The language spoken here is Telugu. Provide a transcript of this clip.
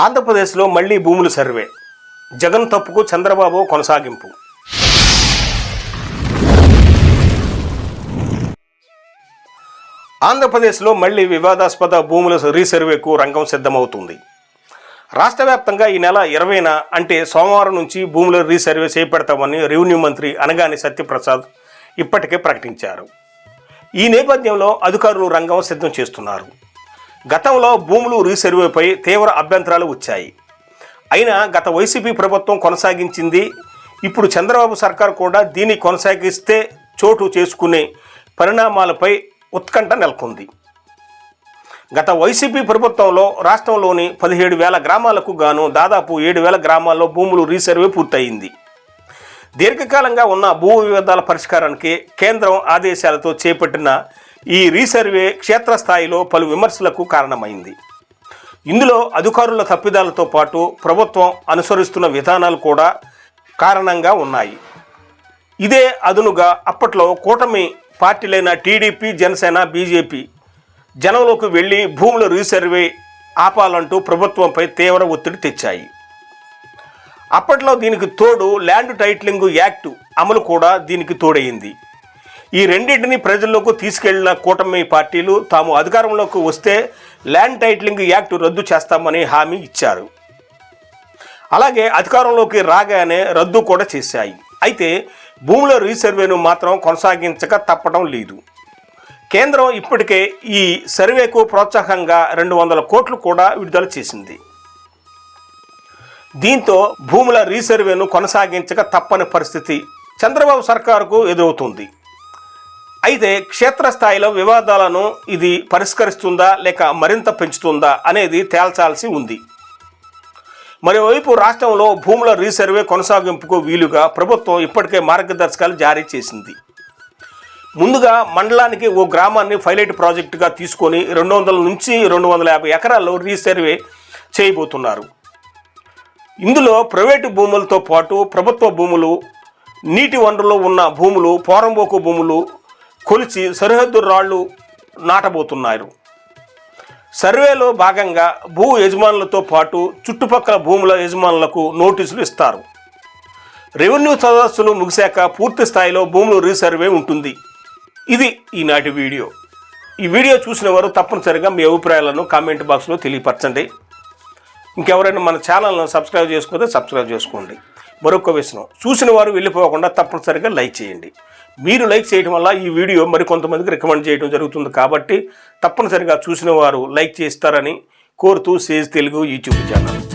ఆంధ్రప్రదేశ్లో మళ్ళీ భూముల సర్వే. జగన్ తప్పుకు చంద్రబాబు కొనసాగింపు. ఆంధ్రప్రదేశ్లో మళ్ళీ వివాదాస్పద భూముల రీసర్వేకు రంగం సిద్ధమవుతుంది. రాష్ట్ర వ్యాప్తంగా ఈ నెల ఇరవైన అంటే సోమవారం నుంచి భూముల రీసర్వే చేపడతామని రెవెన్యూ మంత్రి అనగాని సత్యప్రసాద్ ఇప్పటికే ప్రకటించారు. ఈ నేపథ్యంలో అధికారులు రంగం సిద్ధం చేస్తున్నారు. గతంలో భూములు రీసర్వేపై తీవ్ర అభ్యంతరాలు వచ్చాయి. అయినా గత వైసీపీ ప్రభుత్వం కొనసాగించింది. ఇప్పుడు చంద్రబాబు సర్కార్ కూడా దీన్ని కొనసాగిస్తే చోటు చేసుకునే పరిణామాలపై ఉత్కంఠ నెలకొంది. గత వైసీపీ ప్రభుత్వంలో రాష్ట్రంలోని పదిహేడు వేల గ్రామాలకు గాను దాదాపు ఏడు వేల గ్రామాల్లో భూములు రీసర్వే పూర్తయింది. దీర్ఘకాలంగా ఉన్న భూ వివాదాల పరిష్కారానికి కేంద్రం ఆదేశాలతో చేపట్టిన ఈ రీసర్వే క్షేత్రస్థాయిలో పలు విమర్శలకు కారణమైంది. ఇందులో అధికారుల తప్పిదాలతో పాటు ప్రభుత్వం అనుసరిస్తున్న విధానాలు కూడా కారణంగా ఉన్నాయి. ఇదే అదునుగా అప్పట్లో కూటమి పార్టీలైన టీడీపీ జనసేన బీజేపీ జనంలోకి వెళ్ళి భూముల రీసర్వే ఆపాలంటూ ప్రభుత్వంపై తీవ్ర ఒత్తిడి తెచ్చాయి. అప్పట్లో దీనికి తోడు ల్యాండ్ టైటిలింగ్ యాక్ట్ అమలు కూడా దీనికి తోడైంది ఈ రెండింటిని ప్రజల్లోకి తీసుకెళ్ళిన కూటమి పార్టీలు తాము అధికారంలోకి వస్తే ల్యాండ్ టైటిలింగ్ యాక్ట్ రద్దు చేస్తామని హామీ ఇచ్చారు. అలాగే అధికారంలోకి రాగానే రద్దు కూడా చేశాయి. అయితే భూముల రీసర్వేను మాత్రం కొనసాగించక తప్పడం లేదు. కేంద్రం ఇప్పటికే ఈ సర్వేకు ప్రోత్సాహంగా రెండు వందల కోట్లు కూడా విడుదల చేసింది. దీంతో భూముల రీసర్వేను కొనసాగించక తప్పని పరిస్థితి చంద్రబాబు సర్కారుకు ఎదురవుతుంది. అయితే క్షేత్రస్థాయిలో వివాదాలను ఇది పరిష్కరిస్తుందా లేక మరింత పెంచుతుందా అనేది తేల్చాల్సి ఉంది. మరోవైపు రాష్ట్రంలో భూముల రీసర్వే కొనసాగింపుకు వీలుగా ప్రభుత్వం ఇప్పటికే మార్గదర్శకాలు జారీ చేసింది. ముందుగా మండలానికి ఓ గ్రామాన్ని ఫైలైట్ ప్రాజెక్టుగా తీసుకొని రెండు వందల నుంచి రెండు వందల యాభై ఎకరాల్లో రీసర్వే చేయబోతున్నారు. ఇందులో ప్రైవేటు భూములతో పాటు ప్రభుత్వ భూములు నీటి వనరులో ఉన్న భూములు పోరంబోకు భూములు కొలిచి సరిహద్దు రాళ్ళు నాటబోతున్నారు. సర్వేలో భాగంగా భూ యజమానులతో పాటు చుట్టుపక్కల భూముల యజమానులకు నోటీసులు ఇస్తారు. రెవెన్యూ సదస్సులు ముగిశాక పూర్తి స్థాయిలో భూములు రీసర్వే ఉంటుంది. ఇది ఈనాటి వీడియో. ఈ వీడియో చూసిన వారు తప్పనిసరిగా మీ అభిప్రాయాలను కామెంట్ బాక్స్లో తెలియపరచండి. ఇంకెవరైనా మన ఛానల్ను సబ్స్క్రైబ్ చేసుకుంటే సబ్స్క్రైబ్ చేసుకోండి. మరొక విషయం. చూసిన వారు వెళ్ళిపోకుండా తప్పనిసరిగా లైక్ చేయండి. మీరు లైక్ చేయడం వల్ల ఈ వీడియో మరికొంతమందికి రికమెండ్ చేయడం జరుగుతుంది కాబట్టి తప్పనిసరిగా చూసిన వారు లైక్ చేస్తారని కోరుతూ సేజ్ తెలుగు యూట్యూబ్ ఛానల్.